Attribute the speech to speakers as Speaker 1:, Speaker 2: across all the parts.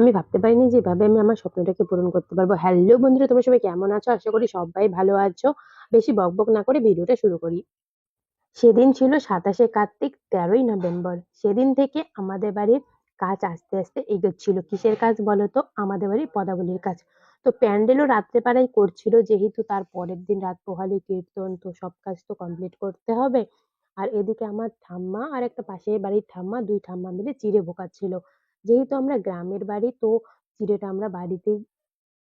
Speaker 1: আমি ভাবতে পারিনি যে এভাবে আমি আমার স্বপ্নটাকে পূরণ করতে পারব। হ্যালো বন্ধুরা তোমরা সবাই কেমন আছো? আশা করি সবাই ভালো আছো। বেশি বকবক না করে ভিডিওটা শুরু করি। সেদিন ছিল ২৭শে কার্তিক ১৩ই নভেম্বর। সেদিন থেকে আমাদের বাড়ির কাজ আস্তে, আস্তে এগোচ্ছিল। কিসের কাজ বলো তো? আমাদের বাড়ির পদাবলীর কাজ। তো প্যান্ডেলও রাত্রেবেলায় করছিল যেহেতু তার পরের দিন রাত পোহালে কীর্তন তো সব কাজ তো কমপ্লিট করতে হবে। আর এদিকে আমার ঠাম্মা আর একটা পাশের বাড়ির ঠাম্মা, দুই ঠাম্মা মিলে চিঁড়ে বোকাচ্ছিল। যেহেতু আমরা গ্রামের বাড়ি তো চিঁড়েটা আমরা বাড়িতেই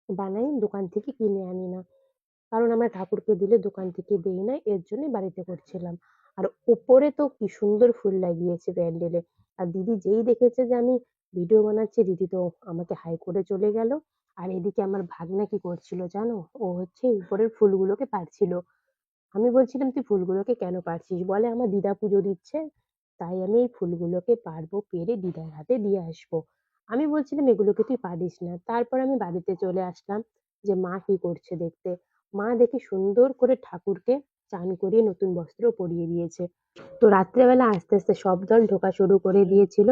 Speaker 1: বানাই, দোকান থেকে কিনে আনি না। কারণ আমরা ঠাকুরকে দিলে দোকান থেকে দেই না, এর জন্যই বাড়িতে করছিলাম। আর ওপরে তো কি সুন্দর ফুল লাগিয়েছে প্যান্ডেলে। আর দিদি যেই দেখেছে যে আমি ভিডিও বানাচ্ছি, দিদি তো আমাকে হাই করে চলে গেল। আর এদিকে আমার ভাগ্না কি করছিল জানো? ও হচ্ছে উপরের ফুলগুলোকে পাড়ছিল। আমি বলছিলাম, "তুই ফুলগুলোকে কেন পারছিস বলে, "আমার দিদা পুজো দিচ্ছে, তাই আমি এই ফুলগুলোকে পারব পেড়ে দিদার হাতে দিয়ে আসব।" আমি বলছিলাম, "এগুলোকে তুই পারিস না।" তারপর আমি বাড়িতে চলে আসলাম যে মা কি করছে দেখতে। মা দেখি সুন্দর করে ঠাকুরকে চান করিয়ে নতুন বস্ত্র পরিয়ে দিয়েছে। তো রাত্রেবেলা আস্তে, আস্তে সব দল ঢোকা শুরু করে দিয়েছিল।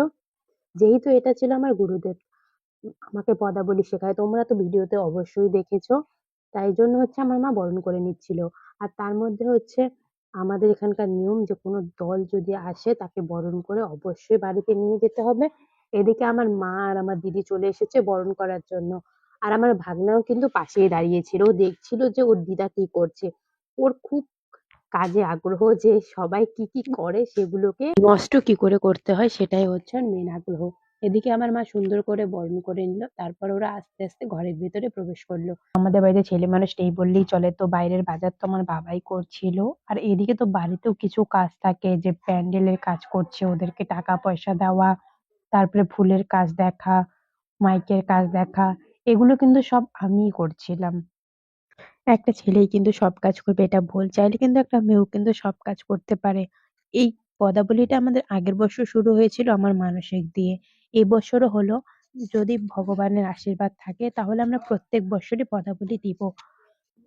Speaker 1: যেহেতু এটা ছিল আমার গুরুদেব আমাকে পদাবলী শেখায়। তোমরা তো ভিডিওতে অবশ্যই দেখেছ। তাই জন্য হচ্ছে আমার মা বরণ করে নিচ্ছিল। আর তার মধ্যে হচ্ছে আমাদের এখানকার নিয়ম যে কোনো দল যদি আসে তাকে বরণ করে অবশ্যই বাড়িতে নিয়ে যেতে হবে। এদিকে আমার মা আর আমার দিদি চলে এসেছে বরণ করার জন্য। আর আমার ভাগ্নাও কিন্তু পাশেই দাঁড়িয়ে ছিল। ও দেখছিল যে ওর দিদা কি করছে। ওর খুব কাজে আগ্রহ যে সবাই কি, কি করে সেগুলোকে নষ্ট কি করে করতে হয় সেটাই হচ্ছে মেন আগ্রহ। এদিকে আমার মা সুন্দর করে বরণ করে নিল। তারপর ওরা আস্তে, আস্তে ঘরের ভেতরে প্রবেশ করল। আমাদের বাড়িতে ছেলে মানুষ নেই বললেই চলে। তো বাইরের বাজার তো আমার বাবাই করছিল। আর এদিকে তো বাড়িতেও কিছু কাজ থাকে যে প্যান্ডেলের কাজ করছে, ওদেরকে টাকা পয়সা দেওয়া, তারপরে ফুলের কাজ দেখা, মাইকের কাজ দেখা, এগুলো কিন্তু সব আমিই করছিলাম। একটা ছেলেই কিন্তু সব কাজ করবে এটা ভুল। চাইলে কিন্তু একটা মেয়েও কিন্তু সব কাজ করতে পারে। এই পদাবলীটা আমাদের আগের বছর শুরু হয়েছিল আমার মানসিক দিয়ে। এবছরও হলো। যদি ভগবানের আশীর্বাদ থাকে তাহলে আমরা প্রত্যেক বছরই পদাবলী দিব।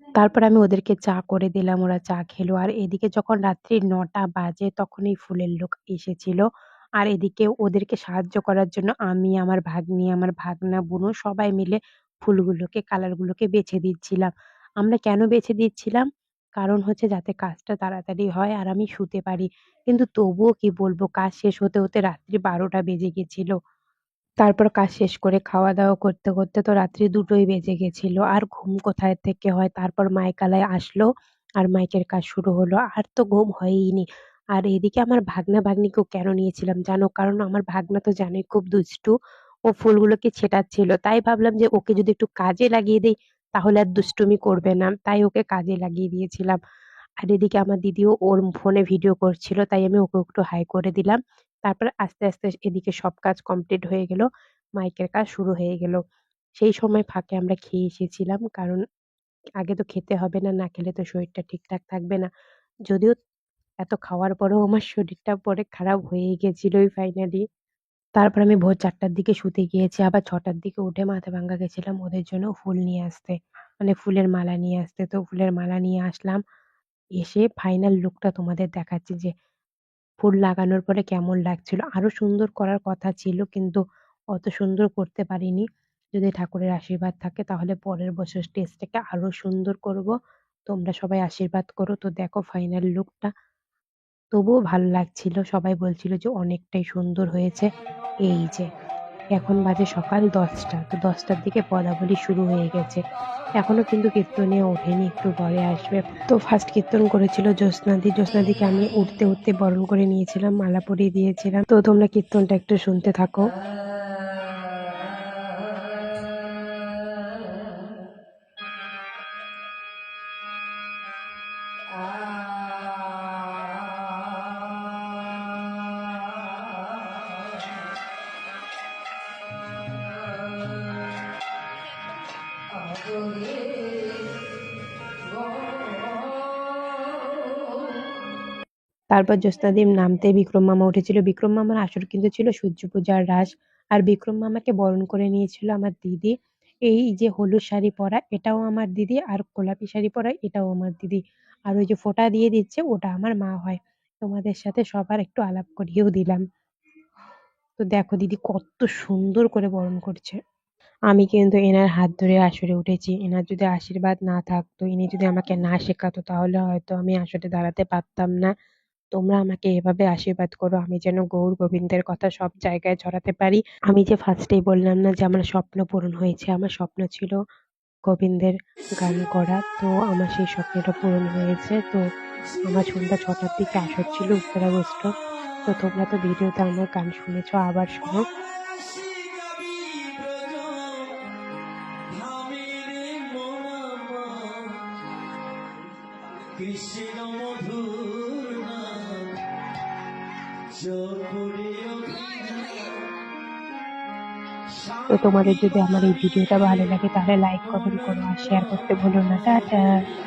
Speaker 1: তারপর আমি ওদেরকে চা করে দিলাম, ওরা চা খেলো। আর এদিকে যখন রাত্রি নটা বাজে তখন এই ফুলের লোক এসেছিল। আর এদিকে ওদেরকে সাহায্য করার জন্য আমি, আমার ভাগ্নি, আমার ভাগনা, বুনু সবাই মিলে ফুলগুলোকে কালার গুলোকে বেছে দিচ্ছিলাম। আমরা কেন বেছে দিচ্ছিলাম? কারণ হচ্ছে যাতে কাজটা তাড়াতাড়ি হয় আর আমি শুতে পারি। কিন্তু তবুও কি বলব কাজ শেষ হতে, হতে রাত্রি ১২টা বেজে গেছিল। তারপর কাজ শেষ করে খাওয়া-দাওয়া করতে, করতে তো রাত্রি দুটোই বেজে গেছিল। আর ঘুম কোথায় থেকে হয়? তারপর মাইকালয় আসলো আর মাইকের কাজ শুরু হলো। আর তো ঘুম হয়ইনি। আর এদিকে আমার ভাগ্না-ভাগ্নিকেও কেন নিয়েছিলাম জানো? কারণ আমার ভাগ্না তো জানোই খুব দুষ্টু। ও ফুলগুলোকে ছেটাচ্ছিল। তাই ভাবলাম যে ওকে যদি একটু কাজে লাগিয়ে দেই তাহলে আর দুষ্টুমি করবে না। তাই ওকে কাজে লাগিয়ে দিয়েছিলাম। আর এদিকে আমার দিদিও ওর ফোনে ভিডিও করছিল। তাই আমি ওকে একটু হাই করে দিলাম। তারপরে আস্তে, আস্তে এদিকে সব কাজ কমপ্লিট হয়ে গেল। মাইকের কাজ শুরু হয়ে গেল। সেই সময় ফাঁকে আমরা খেয়ে এসেছিলাম। কারণ আগে তো খেতে হবে না, না খেলে তো শরীরটা ঠিকঠাক থাকবে না। যদিও এত খাওয়ার পরেও আমার শরীরটা পরে খারাপ হয়েই গেছিলোই ফাইনালি। তারপর আমি ভোর চারটার দিকে শুতে গিয়েছি। আবার ছটার দিকে উঠে মাথা ভাঙ্গা গেছিলাম ওদের জন্য ফুল নিয়ে আসতে। মানে ফুলের মালা নিয়ে আসতে। তো ফুলের মালা নিয়ে আসলাম। এসে ফাইনাল লুকটা তোমাদের দেখাচ্ছি যে ফুল লাগানোর পরে কেমন লাগছিল। আরও সুন্দর করার কথা ছিল কিন্তু অত সুন্দর করতে পারিনি। যদি ঠাকুরের আশীর্বাদ থাকে তাহলে পরের বছর স্টেজটাকে আরও সুন্দর করব। তোমরা সবাই আশীর্বাদ করো। তো দেখো ফাইনাল লুকটা। তবুও ভালো লাগছিল। সবাই বলছিল যে অনেকটাই সুন্দর হয়েছে। এই যে এখন বাজে সকাল ১০টা। তো ১০টার দিকে পদাবলী শুরু হয়ে গেছে। এখনও কিন্তু কীর্তনে ওঠেনি, একটু পরে আসবে। তো ফার্স্ট কীর্তন করেছিল জ্যোৎস্নাদি। জ্যোৎস্নাদিকে আমি উঠতে, উঠতে বরণ করে নিয়েছিলাম, মালা পরিয়ে দিয়েছিলাম। তো তোমরা কীর্তনটা একটু শুনতে থাকো। তারপর জ্যোৎস্নাদির নামতে বিক্রম মামা উঠেছিল। বিক্রম মামার আসর কিন্তু ছিল সূর্য পূজার রাস। আর বিক্রম মামাকে বরণ করে নিয়েছিল আমার দিদি। এই যে হলুদ শাড়ি পরা, এটাও আমার দিদি আর গোলাপি শাড়ি পরা, এটাও আমার দিদি। আর ওই যে ফোঁটা দিয়ে দিচ্ছে, ওটা আমার মা হয়। তোমাদের সাথে সবার একটু আলাপ করিয়েও দিলাম। তো দেখো দিদি কত সুন্দর করে বরণ করছে। আমি কিন্তু এনার হাত ধরে আসরে উঠেছি এনার যদি আশীর্বাদ না থাকতো, ইনি যদি আমাকে না শেখাতো, তাহলে হয়তো আমি আসরে দাঁড়াতে পারতাম না তোমরা আমাকে এভাবে আশীর্বাদ করো, আমি যেন গৌর গোবিন্দের কথা সব জায়গায় ছড়াতে পারি। আমি যে ফার্স্টেই বললাম না যে আমার স্বপ্ন পূরণ হয়েছে, আমার স্বপ্ন ছিল গোবিন্দের গান করা, তো আমার সেই স্বপ্নটা পূরণ হয়েছে। তো আমার সন্ধ্যা ছটার দিকে আসর ছিল উত্তর আগস্ট। তো তোমরা তো ভিডিওতে আমার গান শুনেছো, আবার শোনো।
Speaker 2: কৃষ্ণ
Speaker 1: তো তোমাদের যদি আমার এই ভিডিওটা ভালো লাগে, তাহলে লাইক কমেন্ট করো আর শেয়ার করতে ভুলো না। টাটা।